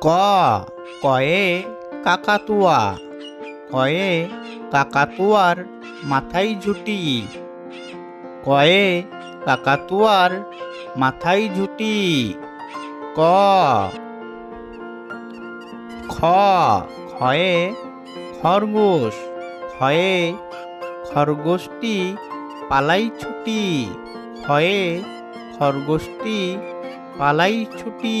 ক, কয়ে কাকাতুয়া, কয়ে কাকাতুয়ার মাথায় ঝুটি। কয়ে কাকাতুয়ার মাথায় ঝুটি। ক, খ খয়ে খরগোশ খয়ে খরগোশটি পালাই ছুটি। খয়ে খরগোশটি পালাই ছুটি।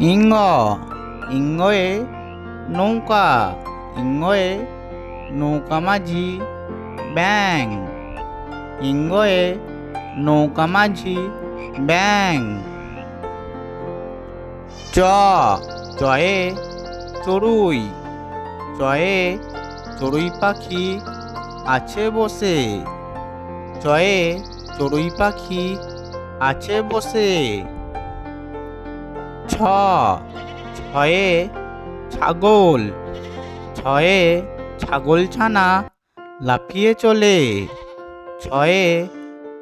ইঙ্গ, ইঙ্গয়ে নৌকা ইঙ্গয়ে নৌকা মাঝি ব্যাং। ইঙ্গয়ে নৌকা মাঝি ব্যাং। চ, চয়ে চড়ুই চয়ে চড়ুই পাখি আছে বসে। চয়ে চড়ুই পাখি আছে বসে। ছ। ছয়ে ছাগল। ছয়ে ছাগল ছানা লাফিয়ে চলে। ছয়ে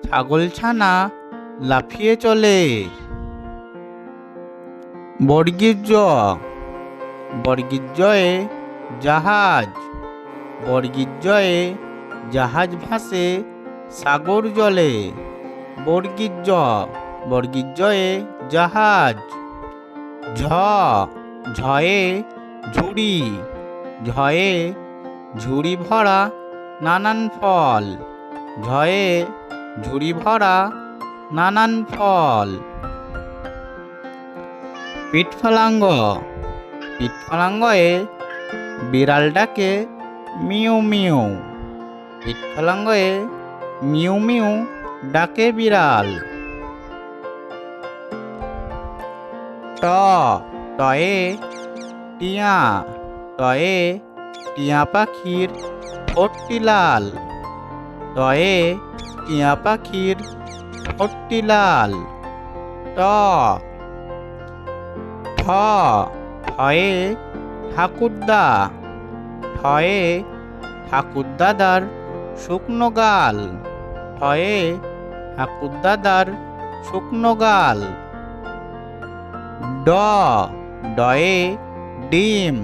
ছাগল ছানা লাফিয়ে চলে। বর্গীর জ। বর্গীর জাহাজ। বর্গীর জাহাজ ভাসে সাগর জলে। বর্গীর জ। বর্গীর জাহাজ। ঝ, ঝয়ে ঝুড়ি ঝয়ে ঝুড়ি ভরা নানান ফল, ঝয়ে ঝুড়ি ভরা নানান ফল। পিঠফলাঙ্গ, পিঠফলাঙ্গয়ে বিড়াল ডাকে মিউ মিউ, পিঠফলাঙ্গয়ে মিউ মিউ ডাকে বিড়াল। ট, টয়ে টিয়া টয়ে টিয়া পাখির ঠোঁটটি লাল। টয়ে টিয়া পাখির ঠোঁটটি লাল। ট, ঠ, ঠয়ে ঠাকুরদা। ঠয়ে ঠাকুরদাদার শুকনো গাল। ঠয়ে ঠাকুরদাদার শুকনো গাল। ড, ডয়ে ডিম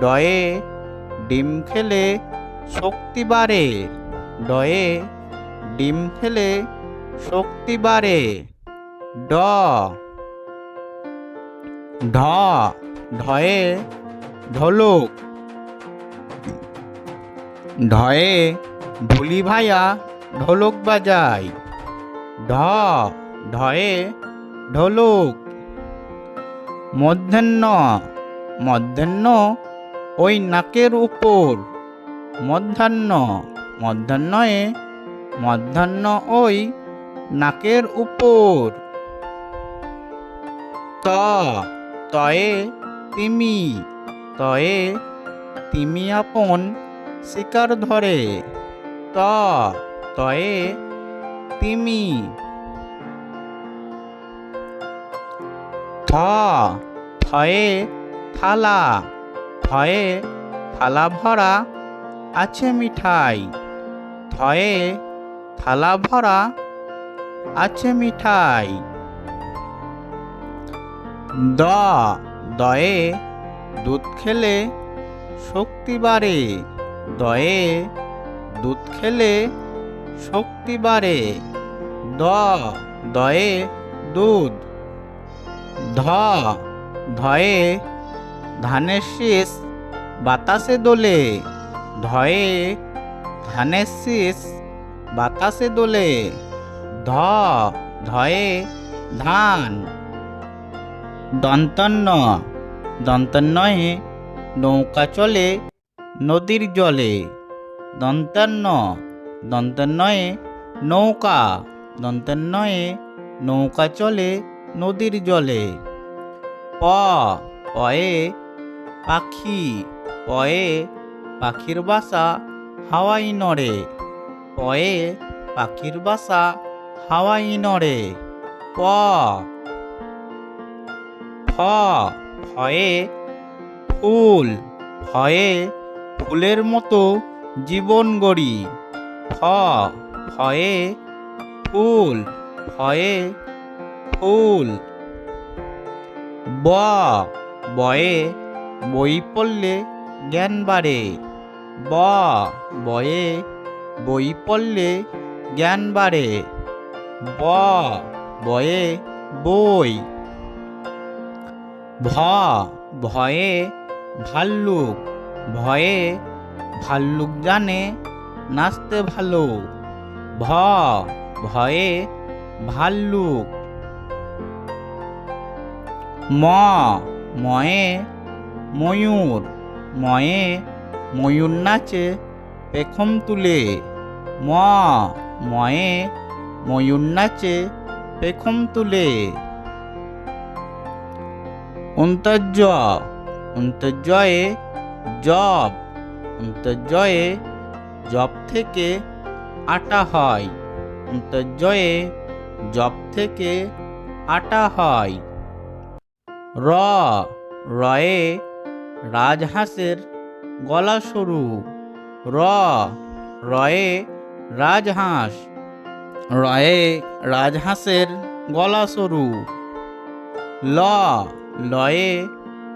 ডয়ে ডিম খেলে শক্তি বাড়ে, ডয়ে ডিম খেলে শক্তি বাড়ে, ড। ঢ, ঢয়ে ঢোলক, ঢয়ে ঢুলি ভাইয়া ঢোলক বাজায়, ঢ, ঢয়ে ঢোলক। মধ্যাহ্ন। মধ্যাহ্ন ওই নাকের উপর। মধ্যাহ্ন। মধ্যাহ্নয়ে মধ্যাহ্ন ওই নাকের উপর। তয়ে তিমি। তয়ে তিমি আপন শিকার ধরে। তয়ে তিমি। থ থয়ে থালা থয়ে থালা ভরা আছে মিঠাই থয়ে থালা ভরা আছে মিঠাই। দ, দয়ে দুধ খেলে শক্তি বাড়ে, দয়ে দুধ খেলে শক্তি বাড়ে। দ, দয়ে দুধ ধ, ধয়ে ধানের শীষ বাতাসে দোলে। ধয়ে ধানের শীষ বাতাসে দোলে। ধ, ধয়ে ধান। দন্তন্য, দন্তন্নয়ে নৌকা চলে নদীর জলে। দন্তান্ন দন্তন্নয়ে নৌকা। দন্তন্নয়ে নৌকা চলে নদীর জলে। প, পয়ে পাখি, পয়ে পাখির বাসা হাওয়াই নড়ে। পয়ে পাখির বাসা হাওয়াই নড়ে। প ফয়ে ফুল, ফয়ে ফুলের মতো জীবন গড়ি। ফ, ফয়ে ফুল, ফয়ে ফুল। ব, বয়ে, বই পড়লে জ্ঞান বাড়ে। ব, বয়ে, বই পড়লে জ্ঞান বাড়ে। ব, বয়ে, বই। ভ, ভয়ে ভাল্লুক। ভয়ে ভাল্লুক জানে, নাচতে ভালো। ভ, ভয়ে ভাল্লুক। ম, ময়ে ময়ূর ময়ে ময়ূর নাচে পেখম তুলে ম, ময়ে ময়ূর নাচে পেখম তুলে অন্তর্য অন্তর্জয়ে জব অন্তর্জয়ে জব থেকে আটা হয়। অন্তর্জয়ে জব থেকে আটা হয়। র, রয়ে রাজহাঁসের গলা সরু। র, রয়ে রাজহাঁস। রয়ে রাজহাঁসের গলা সরু। ল, লয়ে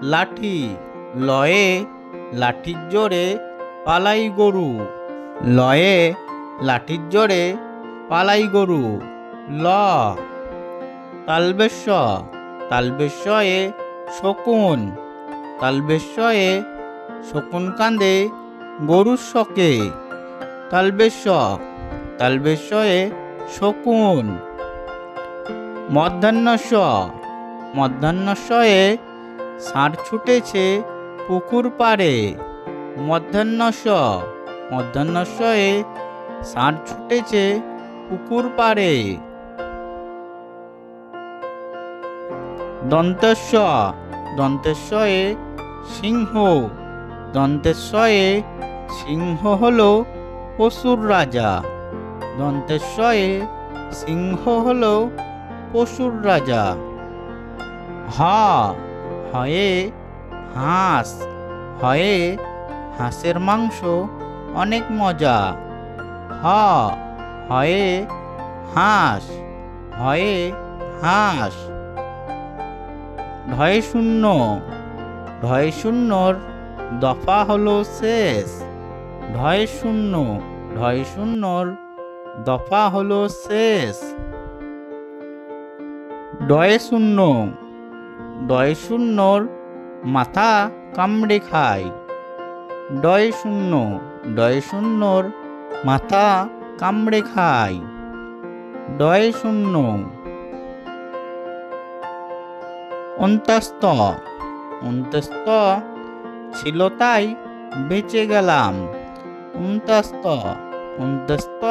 লাঠি। লয়ে লাঠির জোরে পালাই গরু। লয়ে লাঠির জোরে পালাই গরু। ল, তালবেশ্য। তালবেশ্যয়ে শকুন। তালবেশ্যয়ে শকুন কান্দে গরুর শকে। তালবেশ্য তালবেশ্যয়ে শকুন। মধ্যাহ্নস্য মধ্যাহ্নস্যয়ে ষাঁড় ছুটেছে পুকুর পাড়ে। মধ্যাহ্নস্য মধ্যাহ্নস্যয়ে ষাঁড় ছুটেছে পুকুর পাড়ে। দন্তেশ্ব দন্তেশ্বয়ে সিংহ। দন্তেশ্বয়ে সিংহ হল পশুর রাজা। দন্তেশ্বয়ে সিংহ হল পশুর রাজা। হ, হয়ে হাঁস। হয়ে হাঁসের মাংস অনেক মজা। হ, হয়ে হাঁস। হয়ে হাঁস। ঢয় শূন্য ঢয় শূন্যর দফা হলো শেষ। ঢয় শূন্য ঢয় শূন্যর দফা হলো শেষ। ডয় শূন্য ডয় শূন্যর মাথা কামড়ে খায়। ডয় শূন্য ডয় শূন্যর মাথা কামড়ে খায়। ডয় শূন্য অন্তস্ত অন্তস্ত ছিল তাই বেঁচে গেলাম। অন্তস্ত অন্তস্ত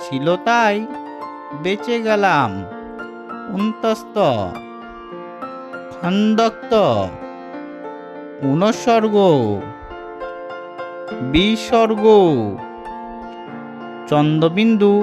ছিল তাই বেঁচে গেলাম। অন্তস্ত খন্দক্ত, অনুসর্গ, বিসর্গ, চন্দ্রবিন্দু